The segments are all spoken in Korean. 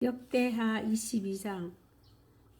역대하 22장.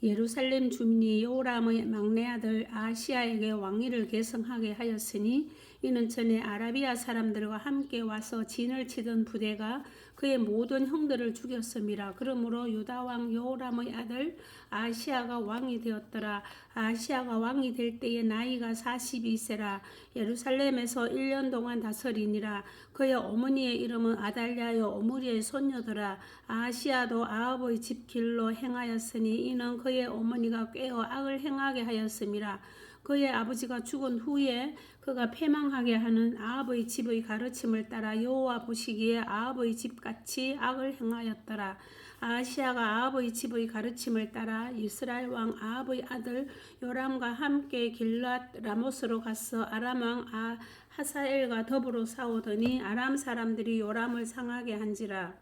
예루살렘 주민이 요람의 막내 아들 아시아에게 왕위를 계승하게 하였으니 이는 전에 아라비아 사람들과 함께 와서 진을 치던 부대가 그의 모든 형들을 죽였음이라. 그러므로 유다 왕 요람의 아들 아시아가 왕이 되었더라. 아시아가 왕이 될 때에 나이가 42세라. 예루살렘에서 1년 동안 다스리니라. 그의 어머니의 이름은 아달랴요. 오므리의 손녀더라. 아시아도 아합의 집 길로 행하였으니 이는 그의 어머니가 꾀어 악을 행하게 하였음이라 그의 아버지가 죽은 후에 그가 패망하게 하는 아합의 집의 가르침을 따라 여호와 보시기에 아합의 집같이 악을 행하였더라. 아시아가 아합의 집의 가르침을 따라 이스라엘 왕 아합의 아들 요람과 함께 길랏 라모스로 가서 아람 왕 아, 하사엘과 더불어 싸우더니 아람 사람들이 요람을 상하게 한지라.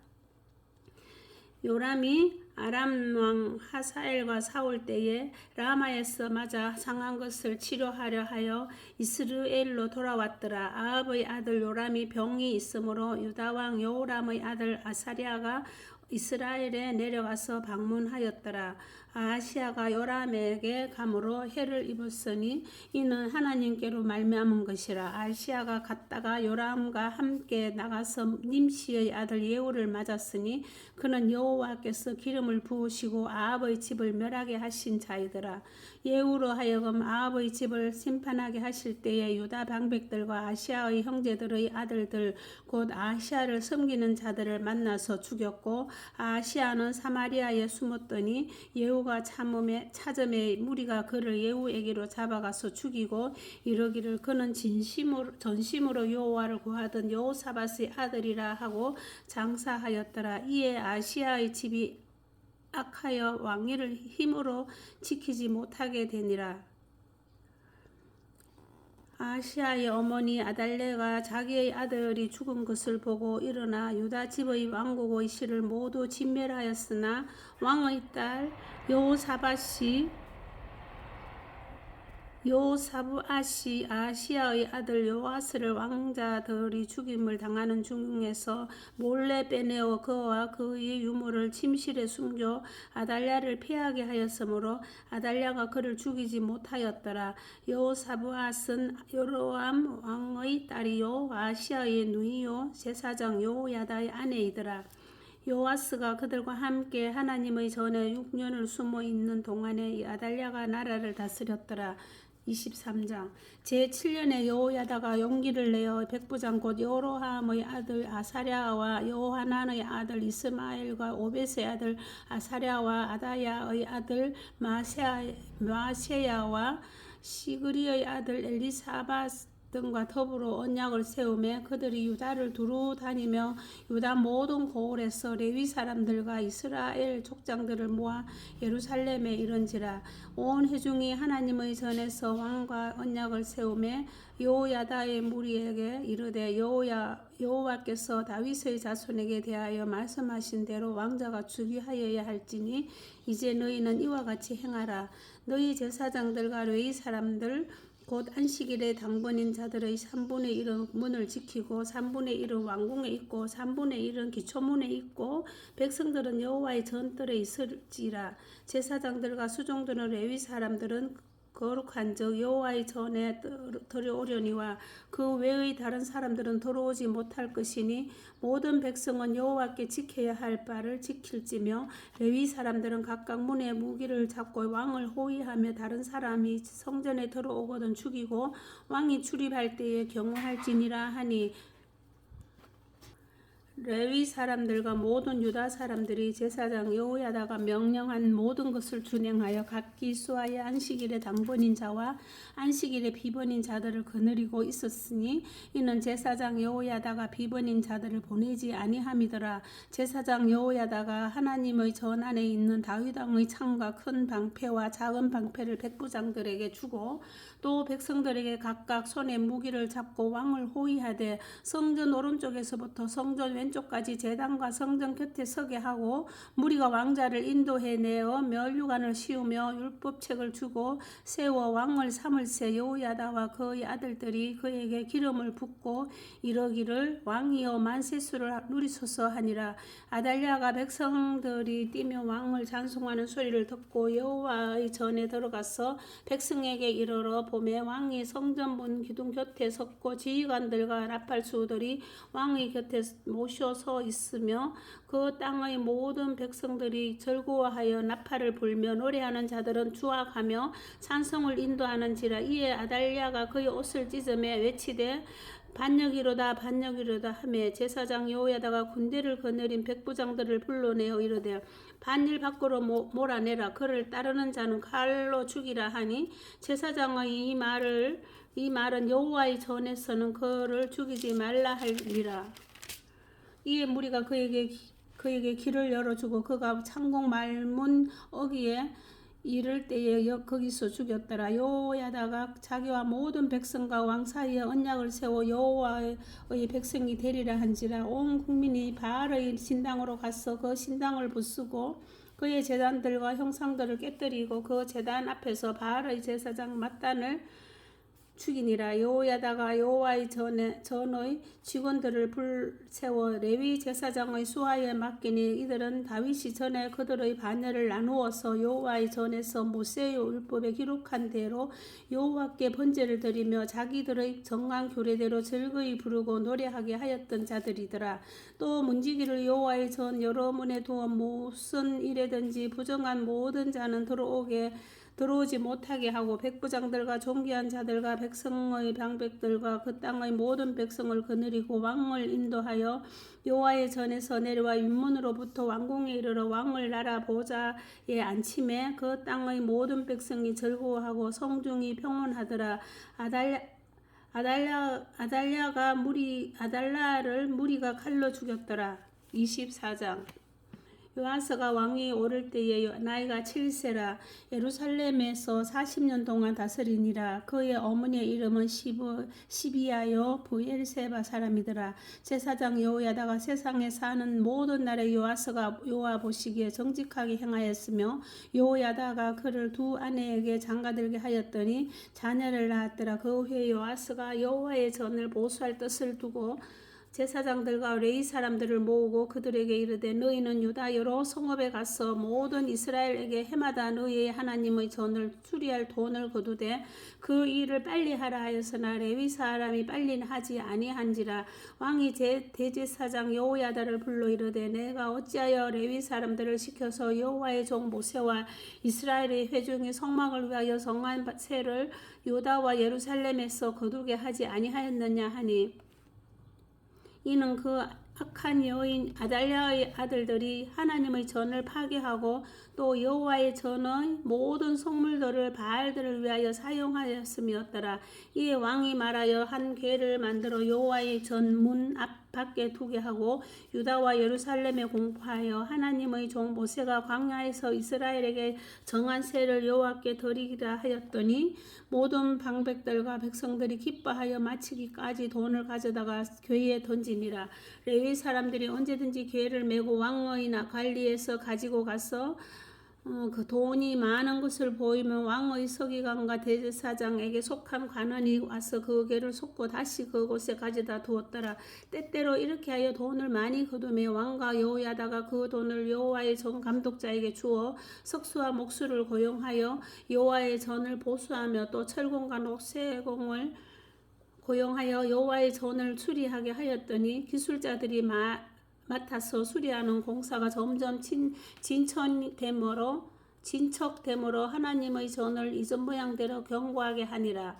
요람이 아람 왕 하사엘과 싸울 때에 라마에서 맞아 상한 것을 치료하려 하여 이스라엘로 돌아왔더라. 아합의 아들 요람이 병이 있으므로 유다 왕 요람의 아들 아사리아가 이스라엘에 내려가서 방문하였더라. 아시아가 요람에게 감으로 해를 입었으니 이는 하나님께로 말미암은 것이라. 아시아가 갔다가 요람과 함께 나가서 님시의 아들 예후를 맞았으니 그는 여호와께서 기름을 부으시고 아합의 집을 멸하게 하신 자이더라. 예후로 하여금 아합의 집을 심판하게 하실 때에 유다 방백들과 아시아의 형제들의 아들들 곧 아시아를 섬기는 자들을 만나서 죽였고 아시아는 사마리아에 숨었더니 예후 가 참음에 찾음에 무리가 그를 예후에게로 잡아가서 죽이고 이러기를 그는 진심으로 전심으로 여호와를 구하던 여호사밧의 아들이라 하고 장사하였더라 이에 아시아의 집이 악하여 왕위를 힘으로 지키지 못하게 되니라. 아시아의 어머니 아달레가 자기의 아들이 죽은 것을 보고 일어나 유다 집의 왕국의 실을 모두 진멸하였으나 왕의 딸 여호사밧이 요사부 아시 아시아의 아들 요아스를 왕자들이 죽임을 당하는 중에서 몰래 빼내어 그와 그의 유물을 침실에 숨겨 아달랴를 피하게 하였으므로 아달랴가 그를 죽이지 못하였더라. 요사부앗은 요로암 왕의 딸이요 아시아의 누이요 제사장 요야다의 아내이더라. 요아스가 그들과 함께 하나님의 전에 6년을 숨어 있는 동안에 아달랴가 나라를 다스렸더라. 23장. 제7년에 여호야다가 용기를 내어 백부장 곧 여로함의 아들 아사랴와 여호하난의 아들 이스마엘과 오벳의 아들 아사랴와 아다야의 아들 마세야, 마세야와 시그리의 아들 엘리사바스 등과 더불어 언약을 세우며 그들이 유다를 두루 다니며 유다 모든 고을에서 레위 사람들과 이스라엘 족장들을 모아 예루살렘에 이른지라. 온 회중이 하나님의 전에서 왕과 언약을 세우며 여호야다의 무리에게 이르되 여호야 여호와께서 다윗의 자손에게 대하여 말씀하신 대로 왕자가 주기하여야 할지니 이제 너희는 이와 같이 행하라. 너희 제사장들과 레위 사람들 곧 안식일에 당번인 자들의 3분의 1은 문을 지키고 3분의 1은 왕궁에 있고 3분의 1은 기초문에 있고 백성들은 여호와의 전뜰에 있을지라. 제사장들과 수종들은 레위 사람들은 거룩한 적 여호와의 전에 들어오려니와 그 외의 다른 사람들은 들어오지 못할 것이니 모든 백성은 여호와께 지켜야 할 바를 지킬지며 레위 사람들은 각각 문에 무기를 잡고 왕을 호위하며 다른 사람이 성전에 들어오거든 죽이고 왕이 출입할 때에 경호할지니라 하니 레위 사람들과 모든 유다 사람들이 제사장 여호야다가 명령한 모든 것을 준행하여 각기 수아의 안식일의 당번인 자와 안식일의 비번인 자들을 거느리고 있었으니 이는 제사장 여호야다가 비번인 자들을 보내지 아니함이더라. 제사장 여호야다가 하나님의 전 안에 있는 다윗 왕의 창과 큰 방패와 작은 방패를 백부장들에게 주고 또 백성들에게 각각 손에 무기를 잡고 왕을 호위하되 성전 오른쪽에서부터 성전 왼 왼쪽까지 제단과 성전 곁에 서게 하고 무리가 왕자를 인도해 내어 멸류관을 씌우며 율법책을 주고 세워 왕을 삼을세 여호야다와 그의 아들들이 그에게 기름을 붓고 이러기를 왕이여 만세수를 누리소서 하니라. 아달랴가 백성들이 뛰며 왕을 찬송하는 소리를 듣고 여호와의 전에 들어가서 백성에게 이르러 봄에 왕이 성전문 기둥 곁에 섰고 지휘관들과 나팔수들이 왕의 곁에 모 셔서 있으며 그 땅의 모든 백성들이 즐거워하여 나팔을 불며 노래하는 자들은 주악하며 찬송을 인도하는지라 이에 아달랴가 그의 옷을 찢으며 외치되 반역이로다 반역이로다 하며 제사장 여호야다가 군대를 거느린 백부장들을 불러내어 이르되 반일 밖으로 모- 몰아내라. 그를 따르는 자는 칼로 죽이라 하니 제사장의 이 말을 이 말은 여호와의 전에서는 그를 죽이지 말라 할니라 이에 무리가 그에게 그에게 길을 열어주고 그가 창공 말문 어기에 이를 때에 여- 거기서 죽였더라. 여호야다가 자기와 모든 백성과 왕 사이에 언약을 세워 여호와의 백성이 되리라 한지라. 온 국민이 바알의 신당으로 가서 그 신당을 부수고 그의 제단들과 형상들을 깨뜨리고 그 제단 앞에서 바알의 제사장 mat단을 죽이니라. 여호야다가 여호와의 전에 전의 직원들을 불 세워 레위 제사장의 수하에 맡기니 이들은 다윗이 전에 그들의 반열을 나누어서 여호와의 전에서 모세의 율법에 기록한 대로 여호와께 번제를 드리며 자기들의 정한 규례대로 즐거이 부르고 노래하게 하였던 자들이더라. 또 문지기를 여호와의 전 여러 문에 두어 무슨 일에든지 부정한 모든 자는 들어오게 들어오지 못하게 하고 백부장들과 존귀한 자들과 백성의 방백들과 그 땅의 모든 백성을 거느리고 왕을 인도하여 여호와의 전에서 내려와 윗문으로부터 왕궁에 이르러 왕을 나라 보좌에 앉힘에 그 땅의 모든 백성이 즐거워하고 성중이 평온하더라. 아달랴 아달랴 아달랴가 무리 아달라를 무리가 칼로 죽였더라. 24장 요아스가 왕위 오를 때에 나이가 7세라 예루살렘에서 40년 동안 다스리니라. 그의 어머니의 이름은 시비아요 부엘세바 사람이더라. 제사장 여호야다가 세상에 사는 모든 날에 요아스가 요아 보시기에 정직하게 행하였으며 여호야다가 그를 두 아내에게 장가들게 하였더니 자녀를 낳았더라. 그 후에 요아스가 여호와의 전을 보수할 뜻을 두고 제사장들과 레이 사람들을 모으고 그들에게 이르되 너희는 유다 여러 성읍에 가서 모든 이스라엘에게 해마다 너희의 하나님의 전을 수리할 돈을 거두되 그 일을 빨리 하라 하였으나 레위 사람이 빨리 하지 아니한지라 왕이 제 대제사장 여호야다를 불러 이르되 내가 어찌하여 레위 사람들을 시켜서 여호와의 종 모세와 이스라엘의 회중의 성막을 위하여 성한 세를 유다와 예루살렘에서 거두게 하지 아니하였느냐 하니 이는 그 악한 여인 아달랴의 아들들이 하나님의 전을 파괴하고 또 여호와의 전의 모든 성물들을 바알들을 위하여 사용하였음이었더라. 이에 왕이 말하여 한 궤를 만들어 여호와의 전문 앞 밖에 두게 하고 유다와 예루살렘에 공포하여 하나님의 종 모세가 광야에서 이스라엘에게 정한 세를 여호와께 드리기라 하였더니 모든 방백들과 백성들이 기뻐하여 마치기까지 돈을 가져다가 궤에 던지니라. 레위 사람들이 언제든지 궤를 메고 왕의나 관리해서 가지고 가서 어, 그 돈이 많은 것을 보이면 왕의 서기관과 대제사장에게 속한 관원이 와서 그 궤를 쏟고 다시 그곳에 가져다 두었더라. 때때로 이렇게 하여 돈을 많이 거두며 왕과 여호야다가 그 돈을 여호와의 전 감독자에게 주어 석수와 목수를 고용하여 여호와의 전을 보수하며 또 철공과 녹세공을 고용하여 여호와의 전을 수리하게 하였더니 기술자들이 마, 맡아서 수리하는 공사가 점점 진, 진천됨으로 진척됨으로 하나님의 전을 이전 모양대로 경고하게 하니라.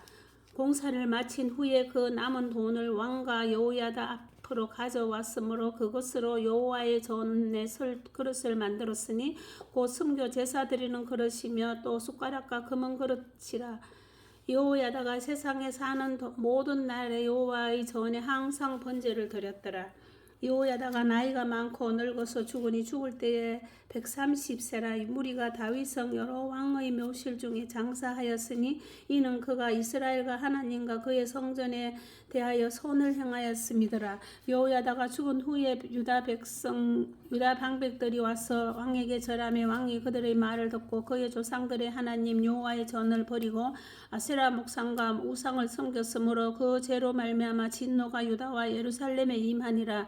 공사를 마친 후에 그 남은 돈을 왕과 여호야다 앞으로 가져왔으므로 그것으로 여호와의 전에 설 그릇을 만들었으니 곧 순교 제사 드리는 그릇이며 또 숟가락과 금은 그릇이라. 여호야다가 세상에 사는 도- 모든 날에 여호와의 전에 항상 번제를 드렸더라. 여호야다가 나이가 많고 늙어서 죽으니 죽을 때에 130세라 무리가 다윗성 여러 왕의 묘실 중에 장사하였으니 이는 그가 이스라엘과 하나님과 그의 성전에 대하여 손을 행하였음이더라. 여호야다가 죽은 후에 유다 백성 유다 방백들이 와서 왕에게 절하며 왕이 그들의 말을 듣고 그의 조상들의 하나님 여호와의 전을 버리고 아세라 목상과 우상을 섬겼으므로 그 죄로 말미암아 진노가 유다와 예루살렘에 임하니라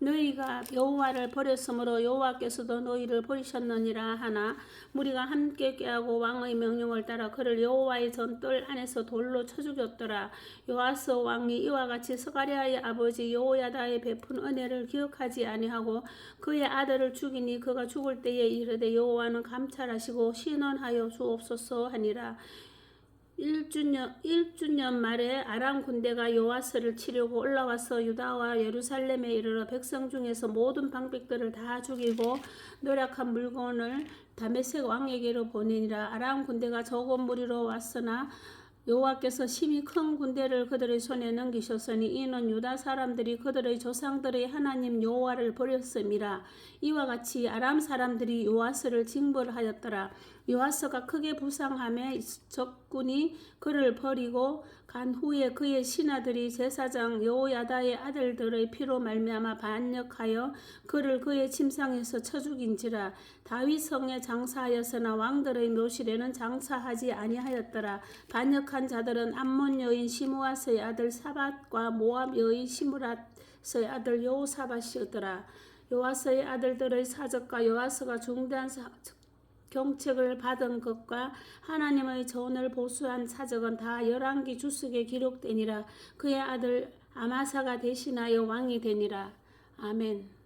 너희가 여호와를 버렸으므로 여호와께서도 너희를 버리셨느니라 하나 무리가 함께 꾀하고 왕의 명령을 따라 그를 여호와의 전뜰 안에서 돌로 쳐 죽였더라. 요아스 왕이 이와 같이 스가랴의 아버지 여호야다의 베푼 은혜를 기억하지 아니하고 그의 아들을 죽이니 그가 죽을 때에 이르되 여호와는 감찰하시고 신원하여 주옵소서 하니라 1주년, 1주년 말에 아람 군대가 요아스를 치려고 올라와서 유다와 예루살렘에 이르러 백성 중에서 모든 방백들을 다 죽이고 노력한 물건을 다메섹 왕에게로 보내니라. 아람 군대가 적은 무리로 왔으나 여호와께서 심히 큰 군대를 그들의 손에 넘기셨으니 이는 유다 사람들이 그들의 조상들의 하나님 여호와를 버렸음이라. 이와 같이 아람 사람들이 요아스를 징벌하였더라 요아스가 크게 부상함에 적군이 그를 버리고 간 후에 그의 신하들이 제사장 여호야다의 아들들의 피로 말미암아 반역하여 그를 그의 침상에서 쳐 죽인지라 다윗 성에 장사하였으나 왕들의 묘실에는 장사하지 아니하였더라. 반역한 자들은 암몬 여인 시므아스의 아들 사밧과 모압 여인 시므라스의 아들 여호사밧이었더라. 요아스의 아들들의 사적과 요아스가 중대한 사, 경책을 받은 것과 하나님의 전을 보수한 사적은 다 열왕기 주석에 기록되니라 그의 아들 아마사가 대신하여 왕이 되니라 아멘.